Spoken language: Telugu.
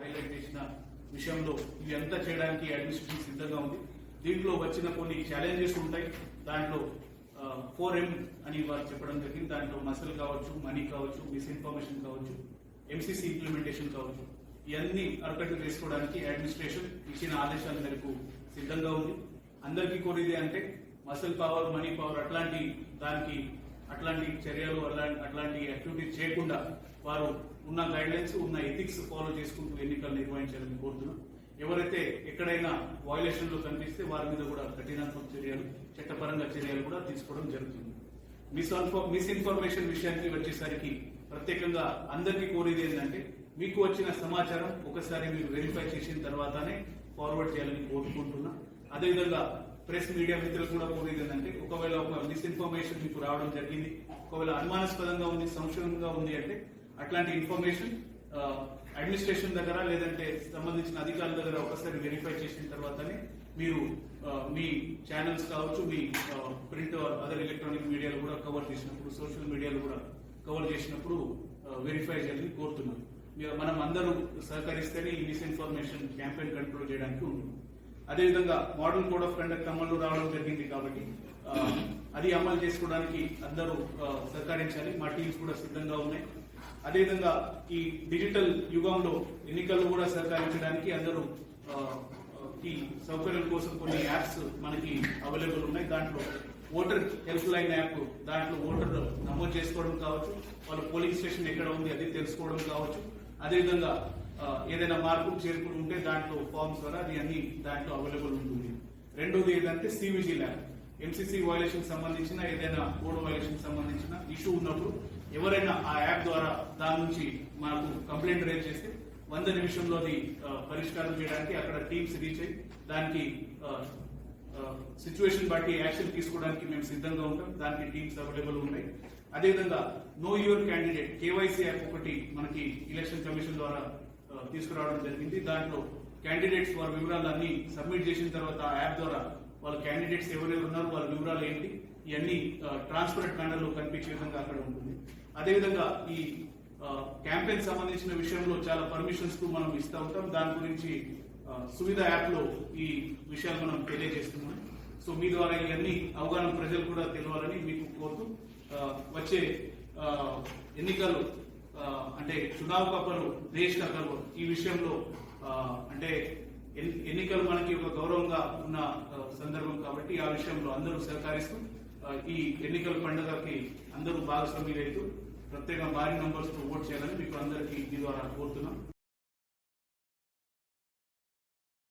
హైలైట్ చేసిన విషయంలో ఇదంతా చేయడానికి అడ్మినిస్ట్రేషన్ సిద్ధంగా ఉంది? దీంట్లో వచ్చిన కొన్ని ఛాలెంజెస్ ఉంటాయి. దాంట్లో ఫోర్ ఎం అని వారు చెప్పడం జరిగింది. దాంట్లో మసల్ కావచ్చు మనీ కావచ్చు మిస్ఇన్ఫర్మేషన్ కావచ్చు ఎంసీసీ ఇంప్లిమెంటేషన్ కావచ్చు ఇవన్నీ అరకట్టు చేసుకోవడానికి అడ్మినిస్ట్రేషన్ ఇచ్చిన ఆదేశాల మేరకు సిద్ధంగా ఉంది. అందరికీ కోరేది అంటే మసల్ పవర్ మనీ పవర్ అట్లాంటి దానికి అట్లాంటి చర్యలు అలా- అట్లాంటి యాక్టివిటీస్ చేయకుండా వారు ఉన్న గైడ్ లైన్స్ ఉన్న ఎథిక్స్ ఫాలో చేసుకుంటూ ఎన్నికలు నిర్వహించాలని కోరుతున్నాం. ఎవరైతే ఎక్కడైనా వయలేషన్లు కనిపిస్తే వారి మీద కూడా కఠినాత్మక చర్యలు చట్టపరంగా చర్యలు కూడా తీసుకోవడం జరుగుతుంది. మిస్ఇన్ఫర్మేషన్ విషయానికి వచ్చేసరికి ప్రత్యేకంగా అందరికీ కోరేది ఏంటంటే మీకు వచ్చిన సమాచారం ఒకసారి మీరు వెరిఫై చేసిన తర్వాతనే ఫార్వర్డ్ చేయాలని కోరుకుంటున్నా. అదేవిధంగా ప్రెస్ మీడియా మిత్రులు కూడా కోరేది ఏంటంటే ఒకవేళ ఒక మిస్ఇన్ఫర్మేషన్ మీకు రావడం జరిగింది ఒకవేళ అనుమానాస్పదంగా ఉంది సంశయంగా ఉంది అంటే అట్లాంటి ఇన్ఫర్మేషన్ అడ్మినిస్ట్రేషన్ దగ్గర లేదంటే సంబంధించిన అధికారుల దగ్గర ఒకసారి వెరిఫై చేసిన తర్వాతనే మీరు మీ ఛానల్స్ కావచ్చు మీ ప్రింట్ అదర్ ఎలక్ట్రానిక్ మీడియాలో కూడా కవర్ చేసినప్పుడు సోషల్ మీడియాలో కూడా కవర్ చేసినప్పుడు వెరిఫై చేయాలని కోరుతున్నాను మనం అందరూ సహకరిస్తేనే ఈ మిస్ఇన్ఫర్మేషన్ క్యాంపెయిన్ కంట్రోల్ చేయడానికి ఉంటుంది. అదేవిధంగా మోడల్ కోడ్ ఆఫ్ కండక్ట్ అమలు రావడం జరిగింది కాబట్టి అది అమలు చేసుకోవడానికి అందరూ సహకరించాలి. మా టీమ్స్ కూడా సిద్ధంగా ఉన్నాయి. అదేవిధంగా ఈ డిజిటల్ యుగంలో ఎన్నికలు కూడా సహకరించడానికి అందరూ ఈ సౌకర్యాల కోసం కొన్ని యాప్స్ మనకి అవైలబుల్ ఉన్నాయి. దాంట్లో ఓటర్ హెల్ప్ లైన్ యాప్ దాంట్లో ఓటర్ నమోదు చేసుకోవడం కావచ్చు వాళ్ళ పోలింగ్ స్టేషన్ ఎక్కడ ఉంది అది తెలుసుకోవడం కావచ్చు. అదేవిధంగా ఏదైనా మార్పులు చేర్పులు ఉంటే దాంట్లో ఫార్మ్స్ ద్వారా అది అన్ని దాంట్లో అవైలబుల్ ఉంటుంది. రెండోది ఏంటంటే సివిజిల్ ల్యాబ్. ఎంసీసీ వైలేషన్ సంబంధించిన ఏదైనా కోడ్ వైలేషన్ సంబంధించిన ఇష్యూ ఉన్నప్పుడు ఎవరైనా ఆ యాప్ ద్వారా దాని నుంచి మనకు కంప్లైంట్ రేజ్ చేస్తే వంద నిమిషంలోని పరిష్కారం చేయడానికి అక్కడ టీమ్స్ రీచ్ అయ్యి దానికి సిచ్యువేషన్ బట్టి యాక్షన్ తీసుకోవడానికి మేము సిద్ధంగా ఉంటాం. దానికి టీమ్స్ అవైలబుల్ ఉన్నాయి అదేవిధంగా know your candidate KYC app ఒకటి మనకి ఎలక్షన్ కమిషన్ ద్వారా తీసుకురావడం జరిగింది. దాంట్లో క్యాండిడేట్స్ వారి వివరాలు సబ్మిట్ చేసిన తర్వాత ఆ యాప్ ద్వారా వాళ్ళ క్యాండిడేట్స్ ఎవరెవరు ఉన్నారు వాళ్ళ వివరాలు ఏంటి ఇవన్నీ ట్రాన్స్పరెంట్ మేనర్లో కనిపించే విధంగా అక్కడ ఉంటుంది. అదేవిధంగా ఈ క్యాంపెయిన్ సంబంధించిన విషయంలో చాలా పర్మిషన్స్ మనం ఇస్తూ ఉంటాం. దాని గురించి సువిధ యాప్లో ఈ విషయాలు మనం తెలియజేస్తున్నాం. సో మీ ద్వారా ఇవన్నీ అవగాహన ప్రజలు కూడా తెలవాలని మీకు కోరుతూ వచ్చే ఎన్నికలు అంటే చునావ్ కప్పలు దేశ్ కప్పలు ఈ విషయంలో అంటే ఎన్నికలు మనకి ఒక గౌరవంగా ఉన్న సందర్భం కాబట్టి ఆ విషయంలో అందరూ సహకరిస్తూ ఈ ఎన్నికల పండుగకి అందరూ భాగస్వామ్యులైతూ ప్రత్యేక భారీ నంబర్స్తో ఓట్ చేయాలని మీకు అందరికీ ఇది ద్వారా కోరుతున్నాం.